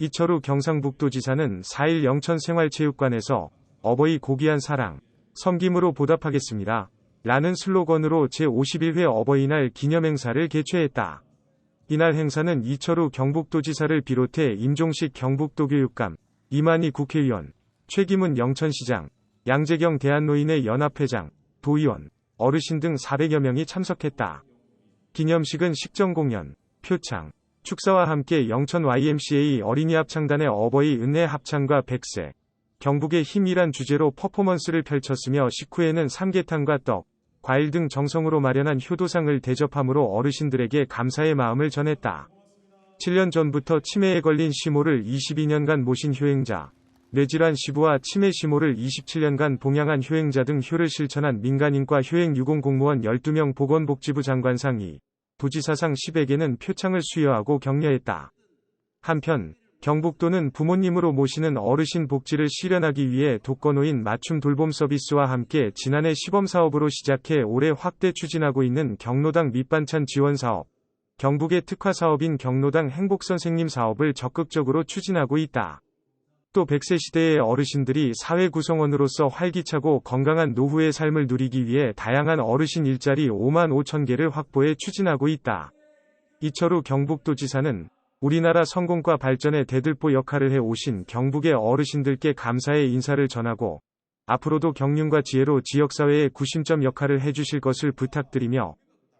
이철우 경상북도지사는 4일 영천생활체육관에서 어버이 고귀한 사랑, 섬김으로 보답하겠습니다. 라는 슬로건으로 제51회 어버이날 기념행사를 개최했다. 이날 행사는 이철우 경북도지사를 비롯해 임종식 경북도교육감, 이만희 국회의원, 최기문 영천시장, 양재경 대한노인의 연합회장, 도의원, 어르신 등 400여 명이 참석했다. 기념식은 식전 공연, 표창, 축사와 함께 영천 YMCA 어린이 합 창단의 어버이 은혜 합창과 백세, 경북의 힘이란 주제로 퍼포먼스를 펼쳤으며 식후에는 삼계탕과 떡, 과일 등 정성으로 마련한 효도상을 대접함으로 어르신들에게 감사의 마음을 전했다. 7년 전부터 치매에 걸린 시모를 22년간 모신 효행자, 뇌질환 시부와 치매 시모를 27년간 봉양한 효행자 등 효를 실천한 민간인과 효행 유공 공무원 12명 보건복지부 장관상이 도지사상 10에게는 표창을 수여하고 격려했다. 한편 경북도는 부모님으로 모시는 어르신 복지를 실현하기 위해 독거노인 맞춤 돌봄 서비스와 함께 지난해 시범사업으로 시작해 올해 확대 추진하고 있는 경로당 밑반찬 지원 사업, 경북의 특화 사업인 경로당 행복선생님 사업을 적극적으로 추진하고 있다. 또 100세 시대의 어르신들이 사회 구성원으로서 활기차고 건강한 노후의 삶을 누리기 위해 다양한 어르신 일자리 5만 5천 개를 확보해 추진하고 있다. 이철우 경북도지사는 우리나라 성공과 발전의 대들보 역할을 해 오신 경북의 어르신들께 감사의 인사를 전하고 앞으로도 경륜과 지혜로 지역사회의 구심점 역할을 해주실 것을 부탁드리며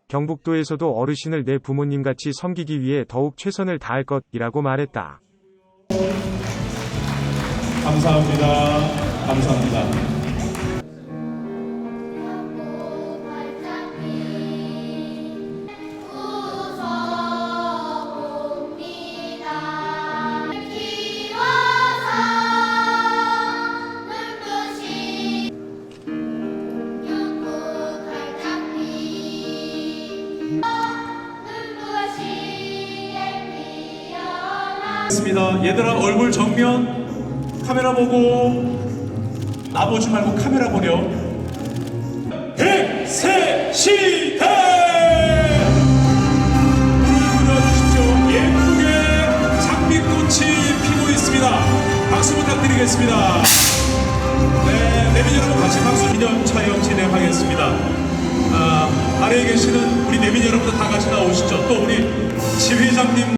경북도에서도 어르신을 내 부모님같이 섬기기 위해 더욱 최선을 다할 것이라고 말했다. 감사합니다. 감사합니다. 얘들아 얼굴 정면 카메라 보고 나 보지 말고 카메라 보려. 백세 시대 불러주십시오. 예쁘게 장미꽃이 피고 있습니다. 박수 부탁드리겠습니다. 네, 내빈 여러분 같이 박수 기념 촬영 진행하겠습니다. 아, 아래에 계시는 우리 내빈 여러분들 다 같이 나오시죠. 또 우리 지회장님